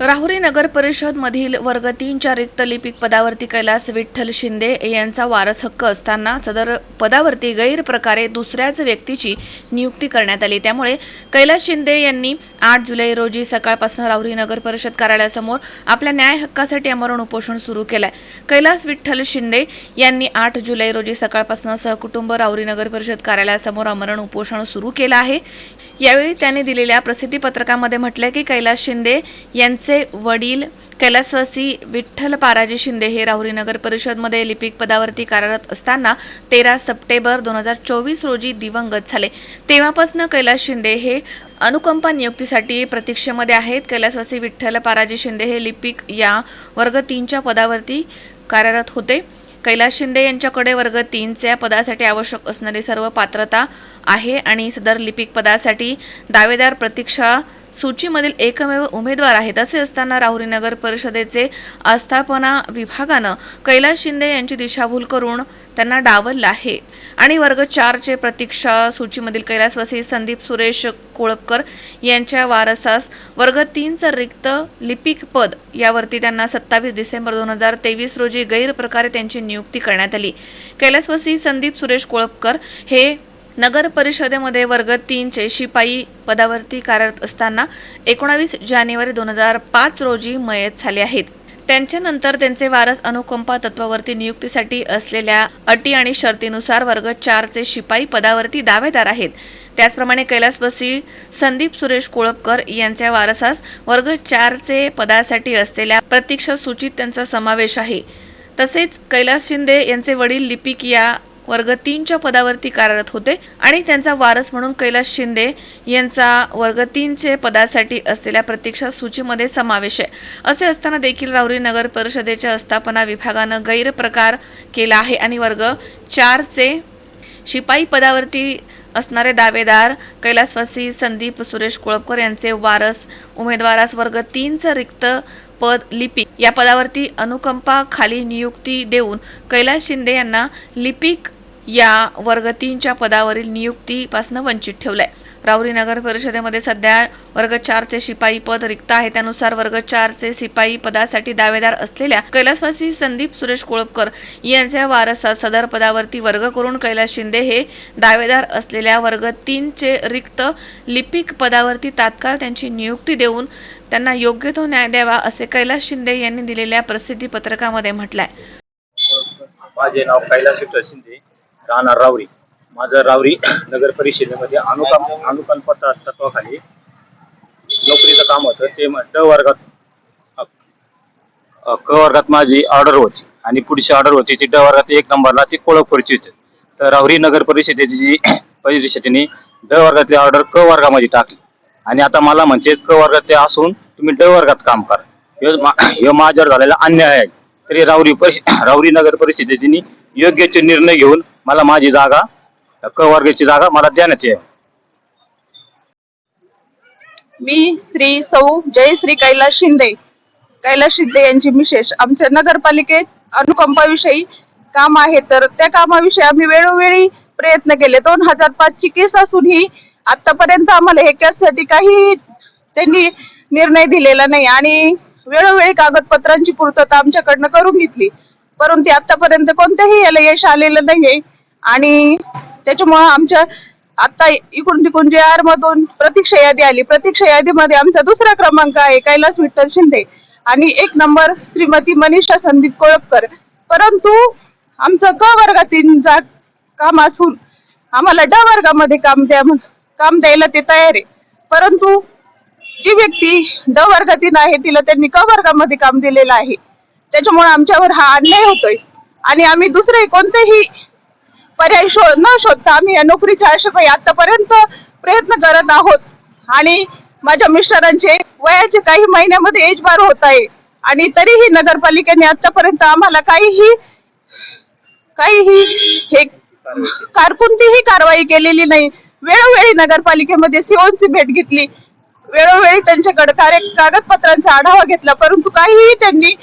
राहुरी नगर परिषद मधील वर्ग तीनच्या रिक्त लिपिक पदावरती कैलास विठ्ठल शिंदे यांचा वारस हक्क असताना सदर पदावरती गैरप्रकारे दुसऱ्याच व्यक्तीची नियुक्ती करण्यात आली. त्यामुळे कैलास शिंदे यांनी आठ जुलै रोजी सकाळपासून राहुरी नगर परिषद कार्यालयासमोर आपल्या न्याय हक्कासाठी आमरण उपोषण सुरू केलंय. कैलास विठ्ठल शिंदे यांनी आठ जुलै रोजी सकाळपासून सहकुटुंब राहुरी नगर परिषद कार्यालयासमोर आमरण उपोषण सुरू केलं आहे. यावेळी त्यांनी दिलेल्या प्रसिद्धी पत्रकामध्ये म्हटलंय की कैलास शिंदे यांचे वडील कैलासवासी विठ्ठल पाराजी शिंदे हे राहुरी नगर परिषदमध्ये लिपिक पदावरती कार्यरत असताना तेरा सप्टेंबर दोन हजार चोवीस रोजी दिवंगत झाले. तेव्हापासून कैलास शिंदे हे अनुकंपा नियुक्तीसाठी प्रतीक्षेमध्ये आहेत. कैलासवासी विठ्ठल पाराजी शिंदे हे लिपिक या वर्ग तीनच्या पदावरती कार्यरत होते. कैलास शिंदे यांच्याकडे वर्ग तीनच्या पदासाठी आवश्यक असणारी सर्व पात्रता आहे आणि सदर लिपिक पदासाठी दावेदार प्रतीक्षा सूचीमधील एकमेव उमेदवार आहेत असे असताना राहुरी नगर परिषदेचे आस्थापना विभागानं कैलास शिंदे यांची दिशाभूल करून त्यांना डावललं आहे. आणि वर्ग चारचे प्रतीक्षा सूचीमधील कैलासवासी संदीप सुरेश कोळपकर यांच्या वारसास वर्ग तीनचं रिक्त लिपिक पद यावरती त्यांना सत्तावीस डिसेंबर दोन हजार तेवीस रोजी गैरप्रकारे त्यांची नियुक्ती करण्यात आली. कैलासवासी संदीप सुरेश कोळपकर हे नगर परिषदेमध्ये वर्ग तीनचे शिपाई पदावरती कार्यरत असताना एकोणावीस जानेवारी दोन हजार पाच रोजी मयत झाले आहेत. त्यांच्यानंतर त्यांचे वारस अनुकंपा तत्वावरती नियुक्तीसाठी असलेल्या अटी आणि शर्तीनुसार वर्ग चारचे शिपाई पदावरती दावेदार आहेत. त्याचप्रमाणे कैलासवासी संदीप सुरेश कोळपकर यांच्या वारसास वर्ग चारचे पदासाठी असलेल्या प्रतीक्षा सूचीत त्यांचा समावेश आहे. तसेच कैलास शिंदे यांचे वडील लिपिक या वर्ग तीनच्या पदावरती कार्यरत होते आणि त्यांचा वारस म्हणून कैलास शिंदे यांचा वर्ग तीनचे पदासाठी असलेल्या प्रतीक्षा सूचीमध्ये समावेश आहे. असे असताना देखील राहुरी नगर परिषदेच्या आस्थापना विभागानं गैरप्रकार केला आहे आणि वर्ग चारचे शिपाई पदावरती असणारे दावेदार कैलासवासी संदीप सुरेश कोळपकर यांचे वारस उमेदवारास वर्ग तीनचं रिक्त पद लिपिक. या पदावरती अनुकंपा खाली नियुक्ती देऊन कैलास शिंदे यांना लिपिक या वर्ग तीनच्या पदावरील नियुक्तीपासून वंचित ठेवलंय. राऊरी नगर परिषदेमध्ये सध्या वर्ग चारचे शिपाई पद रिक्त आहे. त्यानुसार वर्ग चारचे शिपाई पदासाठी दावेदार असलेल्या कैलासवासी संदीप सुरेश कोळपकर यांच्या वारसा सदर पदावरती वर्ग करून कैलास शिंदे हे दावेदार असलेल्या वर्ग तीनचे रिक्त लिपिक पदावरती तात्काळ त्यांची नियुक्ती देऊन त्यांना योग्य तो न्याय द्यावा असे कैलास शिंदे यांनी दिलेल्या प्रसिद्धी पत्रकामध्ये म्हटलंय. माझे नाव कैलास शिंदे राहणार रावरी माझं रावरी नगर परिषदेमध्ये अनुकंप अनुकंप तत्वाखाली नोकरीचं काम होतं. ते म- ड वर्गात क वर्गात माझी ऑर्डर होती आणि पुढची ऑर्डर होती. ती ड वर्गात एक नंबरला ती कोळपपूरची होती. तर राहुरी नगर परिषदेची जी परिषदेने ड वर्गातली ऑर्डर क वर्गामध्ये टाकली. आणि आता मला म्हणजे क वर्गातले असून तुम्ही ड वर्गात काम करा. हे मा- माझ्यावर झालेला अन्याय आहे. तरी रावरी परि रावरी नगर परिषदेने योग्य ते निर्णय घेऊन मला माझी जागा क वर्गाची जागा मला देण्यात आहे. मी श्री सौ जयश्री कैलास शिंदे. कैलास शिंदे यांची विशेष आमच्या नगरपालिकेत अनुकंपाविषयी काम आहे. तर त्या कामाविषयी आम्ही वेळोवेळी प्रयत्न केले. दोन हजार पाच ची केस असूनही आतापर्यंत आम्हाला हे केससाठी काही त्यांनी निर्णय दिलेला नाही. आणि वेळोवेळी कागदपत्रांची पूर्तता आमच्याकडनं करून घेतली. परंतु आतापर्यंत कोणत्याही याला यश आलेलं नाहीये. आणि त्याच्यामुळं आमच्या आता इकडून तिकडून जे आर मधून प्रतीक्षा यादी आली. प्रतीक्षा यादीमध्ये आमचा दुसरा क्रमांक आहे कैलास विठ्ठल शिंदे. आणि एक नंबर श्रीमती मनीषा संदीप कोळपकर. परंतु आमचं क वर्गातील जा काम असून आम्हाला ड वर्गामध्ये काम द्या काम द्यायला ते तयार आहे. परंतु जी व्यक्ती ड वर्गातील आहे तिला त्यांनी क वर्गामध्ये काम दिलेलं आहे. त्याच्यामुळे आमच्यावर हा अन्याय होतोय. आणि आम्ही दुसरे कोणतेही पर्याय शोध न शोधता आम्ही या नोकरीच्या आशेपाई आतापर्यंत प्रयत्न करत आहोत. आणि माझ्या मिस्टरांचे वयाचे काही महिन्यामध्ये एज बार होत आहे. आणि तरीही नगरपालिकेने आतापर्यंत आम्हाला काहीही काहीही हे कार कोणतीही कारवाई केलेली नाही. वेळोवेळी नगरपालिकेमध्ये सीओनची भेट घेतली. वेळोवेळी त्यांच्याकडे कार्य कागदपत्रांचा आढावा घेतला. परंतु काहीही त्यांनी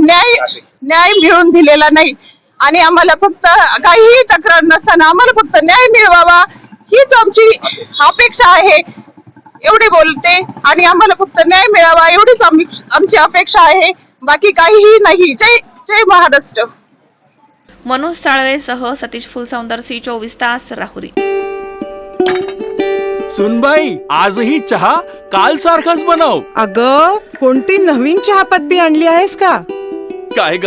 न्याय न्याय मिळवून दिलेला नाही. आणि आम्हाला फक्त काहीही तक्रार नसताना आम्हाला फक्त न्याय मिळवावा हीच आमची अपेक्षा आहे. एवढे बोलते आणि आम्हाला फक्त न्याय मिळावा एवढीच आम्ही आमची अपेक्षा आहे. बाकी काहीही नाही. जय जय महाराष्ट्र. मनोज साळवेसह सतीश फुलसौंदर सी चोवीस तास राहुरी. सुनबाई आजही चहा काल सारखाच बनव. अग कोणती नवीन चहापत्ती आणली आहेस का? काय ग?